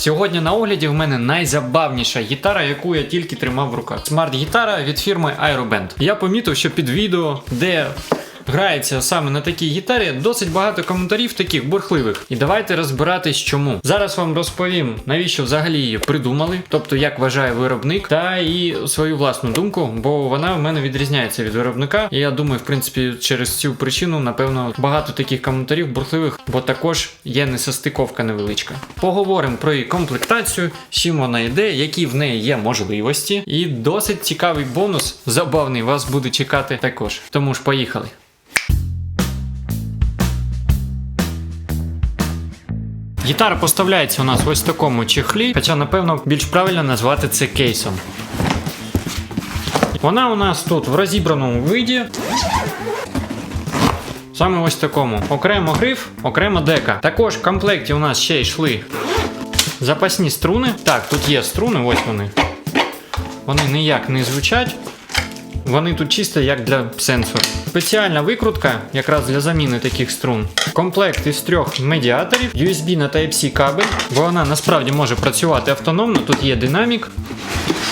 Сьогодні на огляді в мене найзабавніша гітара, яку я тільки тримав в руках. Смарт-гітара від фірми Aeroband. Я помітив, що під відео, де грається саме на такій гітарі, досить багато коментарів таких бурхливих. І давайте розбиратись, чому. Зараз вам розповім, навіщо взагалі її придумали, тобто як вважає виробник, та і свою власну думку, бо вона в мене відрізняється від виробника. І я думаю, в принципі, через цю причину, напевно, багато таких коментарів бурхливих, бо також є несостиковка невеличка. Поговоримо про її комплектацію, чим вона йде, які в неї є можливості, і досить цікавий бонус, забавний вас буде чекати також. Тому ж поїхали. Гітара поставляється у нас ось в такому чехлі, хоча, напевно, більш правильно назвати це кейсом. Вона у нас тут в розібраному виді. Саме ось такому. Окремо гриф, окремо дека. Також в комплекті у нас ще йшли запасні струни. Так, тут є струни, ось вони. Вони ніяк не звучать. Вони тут чисто як для сенсору. Спеціальна викрутка, якраз для заміни таких струн. Комплект із трьох медіаторів, USB на Type-C кабель, бо вона насправді може працювати автономно. Тут є динамік.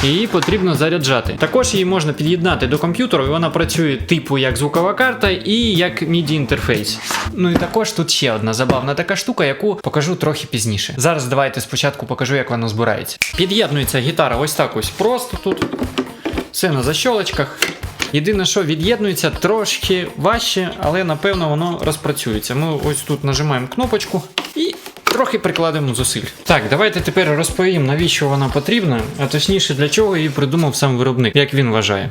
Її потрібно заряджати. Також її можна під'єднати до комп'ютеру, і вона працює типу як звукова карта і як MIDI інтерфейс. Ну і також тут ще одна забавна така штука, яку покажу трохи пізніше. Зараз давайте спочатку покажу, як вона збирається. Під'єднується гітара ось так ось просто тут. Все на защолочках. Єдине, що від'єднується трошки важче, але напевно воно розпрацюється. Ми ось тут нажимаємо кнопочку і трохи прикладемо зусиль. Так, давайте тепер розповім, навіщо вона потрібна, а точніше для чого її придумав сам виробник, як він вважає.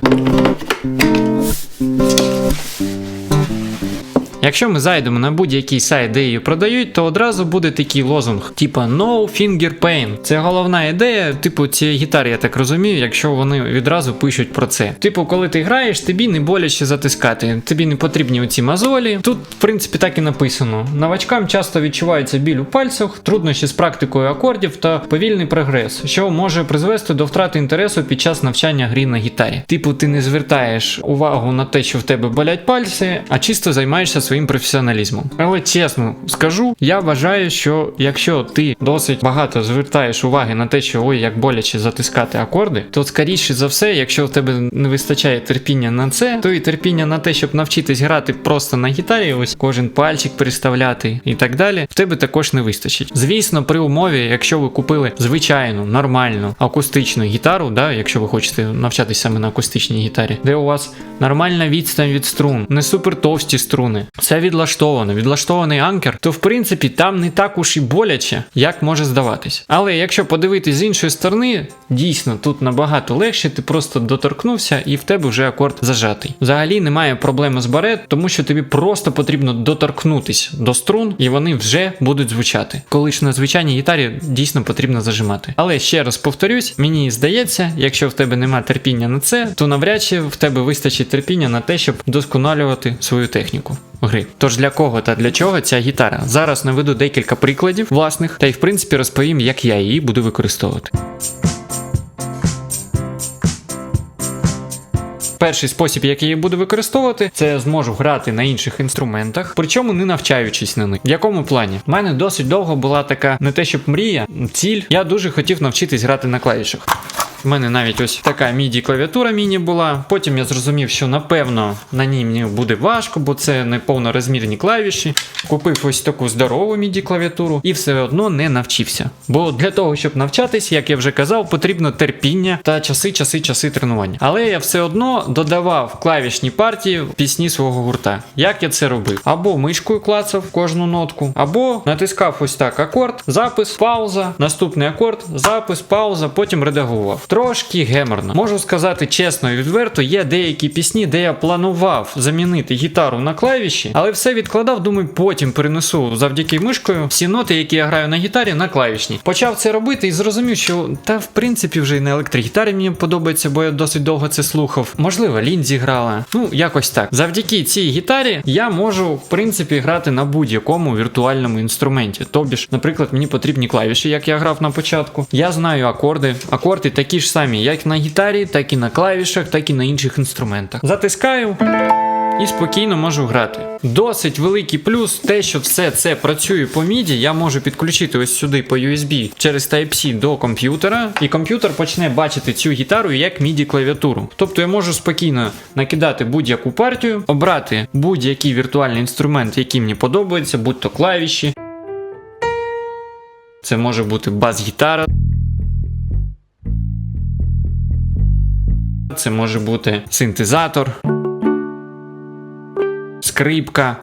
Якщо ми зайдемо на будь-який сайт, де її продають, то одразу буде такий лозунг, типа No Finger Pain. Це головна ідея, типу, цієї гітари, я так розумію, якщо вони відразу пишуть про це. Типу, коли ти граєш, тобі не боляче затискати, тобі не потрібні оці мозолі. Тут, в принципі, так і написано. Новачкам часто відчувається біль у пальцях, труднощі з практикою акордів та повільний прогрес, що може призвести до втрати інтересу під час навчання грі на гітарі. Типу, ти не звертаєш увагу на те, що в тебе болять пальці, а чисто займаєшся своїм професіоналізмом. Але чесно скажу, я вважаю, що якщо ти досить багато звертаєш уваги на те, що ой, як боляче затискати акорди, то скоріше за все, якщо в тебе не вистачає терпіння на це, то і терпіння на те, щоб навчитись грати просто на гітарі, ось кожен пальчик переставляти і так далі, в тебе також не вистачить. Звісно, при умові, якщо ви купили звичайну, нормальну акустичну гітару, да, якщо ви хочете навчатись саме на акустичній гітарі, де у вас нормальна відстань від струн, не супер товсті струни, все відлаштовано, відлаштований анкер, то в принципі там не так уж і боляче, як може здаватись. Але якщо подивитись з іншої сторони, дійсно тут набагато легше, ти просто доторкнувся і в тебе вже акорд зажатий. Взагалі немає проблеми з барет, тому що тобі просто потрібно доторкнутись до струн, і вони вже будуть звучати. Коли ж на звичайній гітарі дійсно потрібно зажимати. Але ще раз повторюсь, мені здається, якщо в тебе немає терпіння на це, то навряд чи в тебе вистачить терпіння на те, щоб досконалювати свою техніку. Гри. Тож для кого та для чого ця гітара? Зараз наведу декілька прикладів власних, та й в принципі розповім, як я її буду використовувати. Перший спосіб, який я буду використовувати, це я зможу грати на інших інструментах, причому не навчаючись на них. В якому плані? У мене досить довго була така не те, щоб мрія, ціль. Я дуже хотів навчитись грати на клавішах. У мене навіть ось така MIDI клавіатура міні була. Потім я зрозумів, що напевно на ній мені буде важко, бо це не повнорозмірні клавіші. Купив ось таку здорову MIDI клавіатуру і все одно не навчився. Бо для того, щоб навчатись, як я вже казав, потрібно терпіння та часи, часи, часи тренування. Але я все одно додавав клавішні партії в пісні свого гурта. Як я це робив? Або мишкою клацав кожну нотку, або натискав ось так акорд, запис, пауза, наступний акорд, запис, пауза, потім редагував. Трошки геморно. Можу сказати чесно і відверто, є деякі пісні, де я планував замінити гітару на клавіші, але все відкладав, думаю, потім перенесу завдяки мишкою всі ноти, які я граю на гітарі, на клавішні. Почав це робити і зрозумів, що та в принципі вже і на електрогітарі мені подобається, бо я досить довго це слухав. Можливо, Лінзі грала. Ну, якось так. Завдяки цій гітарі я можу, в принципі, грати на будь-якому віртуальному інструменті. Тобі ж, наприклад, мені потрібні клавіші, як я грав на початку. Я знаю акорди. Акорди такі ж самі, як на гітарі, так і на клавішах, так і на інших інструментах. Затискаю. і спокійно можу грати. Досить великий плюс те, що все це працює по міді. Я можу підключити ось сюди по USB через Type-C до комп'ютера, і комп'ютер почне бачити цю гітару як міді клавіатуру. Тобто я можу спокійно накидати будь-яку партію, обрати будь-який віртуальний інструмент, який мені подобається, будь то клавіші. Це може бути бас-гітара. Це може бути синтезатор, скрипка.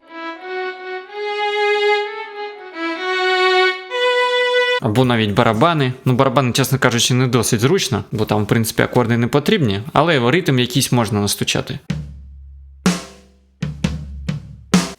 Або навіть барабани. Ну, барабани, чесно кажучи, не досить зручно, бо там, в принципі, акорди не потрібні, але ритм якийсь можна настучати.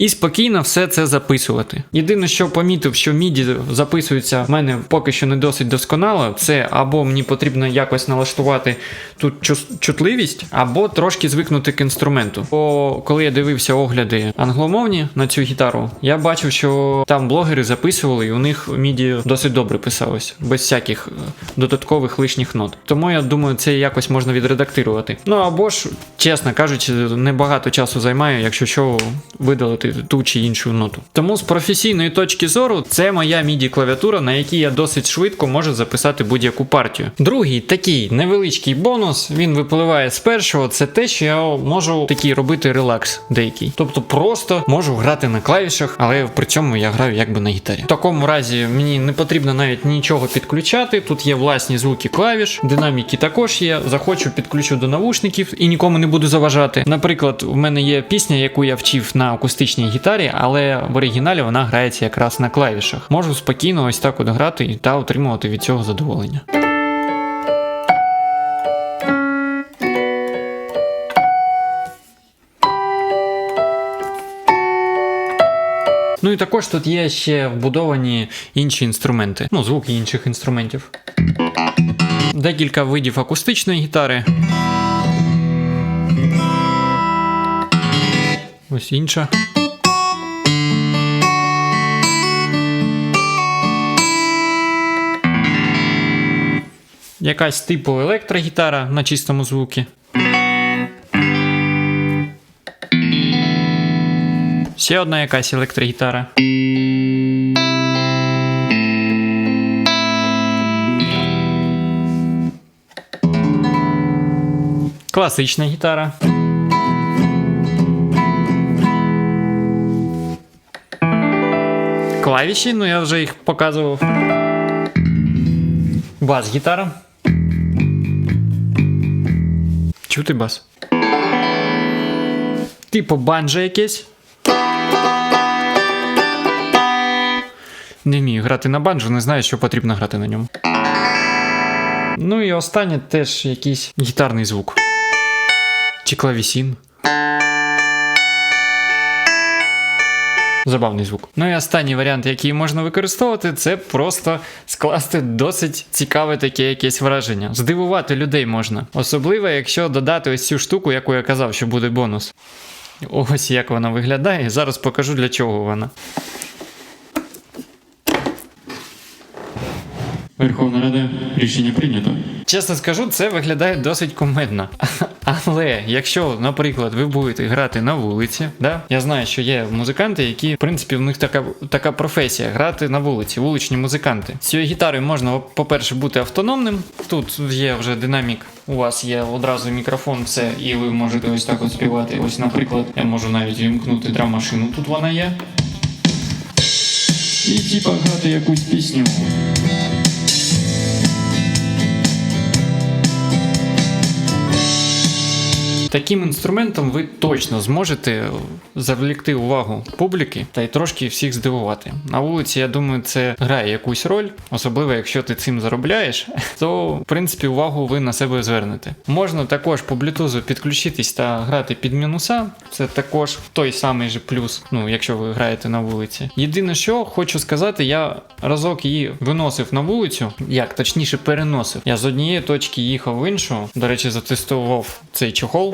І спокійно все це записувати. Єдине, що помітив, що міді записується в мене поки що не досить досконало, це або мені потрібно якось налаштувати тут чутливість, або трошки звикнути к інструменту. Бо коли я дивився огляди англомовні на цю гітару, я бачив, що там блогери записували, і у них міді досить добре писалось, без всяких е, додаткових лишніх нот. Тому я думаю, це якось можна відредактирувати. Ну або ж, чесно кажучи, небагато часу займає, якщо що, видалити ту чи іншу ноту. Тому з професійної точки зору це моя MIDI клавіатура, на якій я досить швидко можу записати будь-яку партію. Другий такий невеличкий бонус, він випливає з першого, це те, що я можу такий робити релакс деякий. Тобто просто можу грати на клавішах, але при цьому я граю якби на гітарі. В такому разі мені не потрібно навіть нічого підключати. Тут є власні звуки клавіш, динаміки також є. Захочу, підключу до навушників і нікому не буду заважати. Наприклад, у мене є пісня, яку я вчив на акустичній гітарі, але в оригіналі вона грається якраз на клавішах. Можу спокійно ось так от грати та отримувати від цього задоволення. Ну і також тут є ще вбудовані інші інструменти, ну, звуки інших інструментів. Декілька видів акустичної гітари. Ось інша. Якась типу електрогітара на чистому звукі. Ще одна якась електрогітара. Класична гітара. Клавіші, ну я вже їх показував. Бас-гітара. Чути бас? Типу банджо якесь. Не вмію грати на банджо, не знаю, що потрібно грати на ньому. Ну і останнє теж якийсь гітарний звук. Чи клавісін. Забавний звук. Ну і останній варіант, який можна використовувати, це просто скласти досить цікаве таке якесь враження. Здивувати людей можна. Особливо, якщо додати ось цю штуку, яку я казав, що буде бонус. Ось як вона виглядає. Зараз покажу для чого вона. Верховна Рада рішення прийнято. Чесно скажу, це виглядає досить кумедно. Але якщо, наприклад, ви будете грати на вулиці, да? я знаю, що є музиканти, які, в принципі, в них така, така професія грати на вулиці, вуличні музиканти. З цією гітарою можна, по-перше, бути автономним. Тут є вже динамік. У вас є одразу мікрофон, все, і ви можете ось так от співати. Ось, наприклад, я можу навіть вімкнути драм-машину, тут вона є. І типа грати якусь пісню. Таким інструментом ви точно зможете завлікти увагу публіки та й трошки всіх здивувати. На вулиці, я думаю, це грає якусь роль, особливо якщо ти цим заробляєш, то в принципі увагу ви на себе звернете. Можна також по блютузу підключитись та грати під мінуса. Це також той самий же плюс, ну якщо ви граєте на вулиці. Єдине, що хочу сказати, я разок її виносив на вулицю, як точніше переносив. Я з однієї точки їхав в іншу. До речі, затестував цей чохол.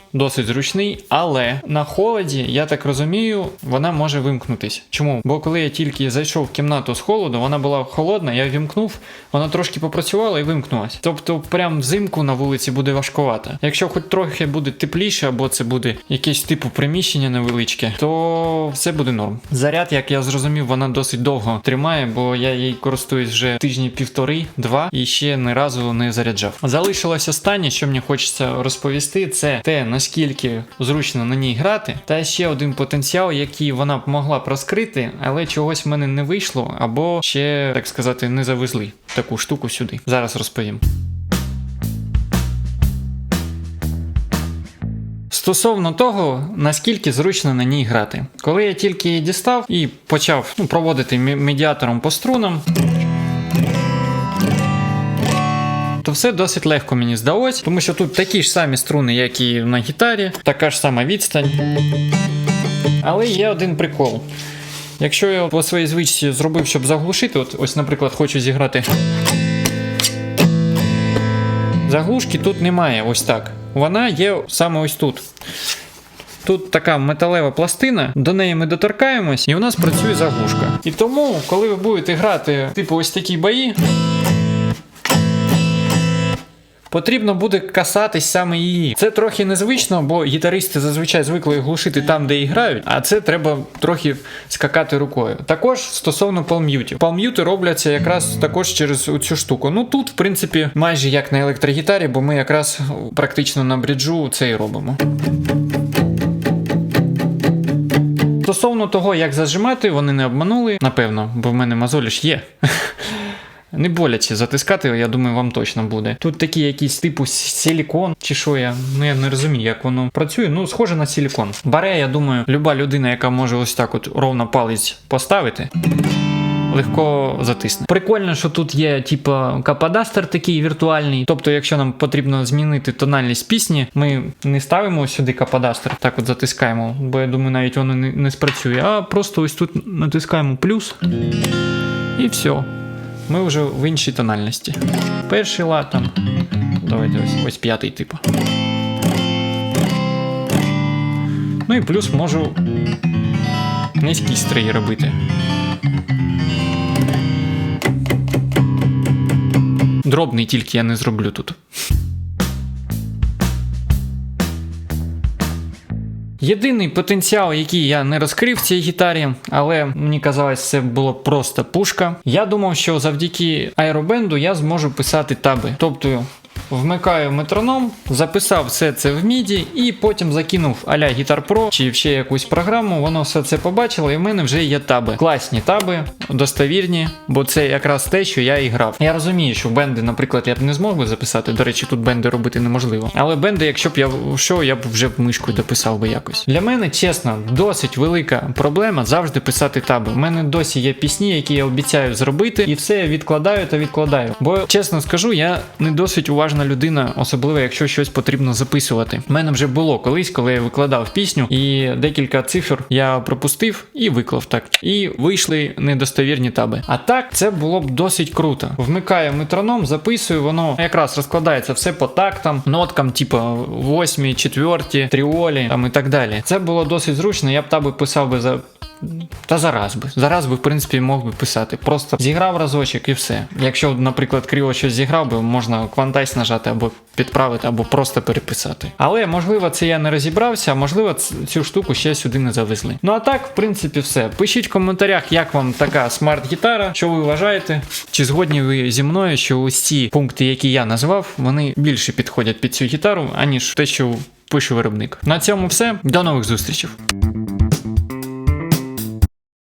досить зручний, але на холоді, я так розумію, вона може вимкнутись. Чому? Бо коли я тільки зайшов в кімнату з холоду, вона була холодна, я вімкнув, вона трошки попрацювала і вимкнулась. Тобто, прям взимку на вулиці буде важкувато. Якщо хоч трохи буде тепліше, або це буде якесь типу приміщення невеличке, то все буде норм. Заряд, як я зрозумів, вона досить довго тримає, бо я їй користуюсь вже тижні півтори-два і ще ні разу не заряджав. Залишилось останнє, що мені хочеться розповісти, це те, наскільки зручно на ній грати, та ще один потенціал, який вона б могла б розкрити, але чогось в мене не вийшло, або ще, так сказати, не завезли таку штуку сюди. Зараз розповім. Стосовно того, наскільки зручно на ній грати. Коли я тільки її дістав і почав ну, проводити медіатором по струнам, то все досить легко мені здалось, тому що тут такі ж самі струни, як і на гітарі, така ж сама відстань. Але є один прикол. Якщо я по своїй звичці зробив, щоб заглушити, от ось, наприклад, хочу зіграти. Заглушки тут немає, ось так. Вона є саме ось тут. Тут така металева пластина, до неї ми доторкаємось, і у нас працює заглушка. І тому, коли ви будете грати, типу, ось такі бої, Потрібно буде касатись саме її. Це трохи незвично, бо гітаристи зазвичай звикли глушити там, де і грають, а це треба трохи скакати рукою. Також стосовно палм'ютів. Палм'юти робляться якраз також через цю штуку. Ну тут, в принципі, майже як на електрогітарі, бо ми якраз практично на бріджу це і робимо. Стосовно того, як зажимати, вони не обманули, напевно, бо в мене мозолі ж є. Не боляче затискати, я думаю, вам точно буде. Тут такі якісь типу силікон, чи що я. Ну я не розумію, як воно працює. Ну, схоже на силікон. Бере, я думаю, люба людина, яка може ось так от ровно палець поставити. Легко затисне. Прикольно, що тут є, типу, кападастер такий віртуальний. Тобто, якщо нам потрібно змінити тональність пісні, ми не ставимо сюди кападастер, так от затискаємо, бо я думаю, навіть воно не, не спрацює. А просто ось тут натискаємо плюс і все. Ми вже в іншій тональності. Перший лад там. Давайте ось, ось п'ятий типу. Ну і плюс можу низькі стрій робити. Дробний тільки я не зроблю тут. Єдиний потенціал, який я не розкрив в цій гітарі, але мені казалось, це було просто пушка. Я думав, що завдяки аеробенду я зможу писати таби. Тобто вмикаю метроном, записав все це в міді і потім закинув аля Guitar Pro чи ще якусь програму, воно все це побачило, і в мене вже є таби. Класні таби, достовірні, бо це якраз те, що я і грав. Я розумію, що бенди, наприклад, я б не змог би записати. До речі, тут бенди робити неможливо. Але бенди, якщо б я що, я б вже б мишкою дописав би якось. Для мене, чесно, досить велика проблема завжди писати таби. У мене досі є пісні, які я обіцяю зробити, і все я відкладаю та відкладаю. Бо чесно скажу, я не досить уважна людина, особливо якщо щось потрібно записувати. У мене вже було колись, коли я викладав пісню, і декілька цифр я пропустив і виклав так. І вийшли недостовірні таби. А так це було б досить круто. Вмикаю метроном, записую, воно якраз розкладається все по тактам, ноткам, типу восьмі, четверті, тріолі там і так далі. Це було досить зручно. Я б таби писав би за. Та зараз би. Зараз би, в принципі, мог би писати. Просто зіграв разочок і все. Якщо, наприклад, криво щось зіграв би, можна квантайс нажати або підправити, або просто переписати. Але можливо, це я не розібрався, а можливо, цю штуку ще сюди не завезли. Ну а так, в принципі, все. Пишіть в коментарях, як вам така смарт-гітара, що ви вважаєте, чи згодні ви зі мною, що ось ці пункти, які я назвав, вони більше підходять під цю гітару, аніж те, що пише виробник. На цьому все. До нових зустрічей.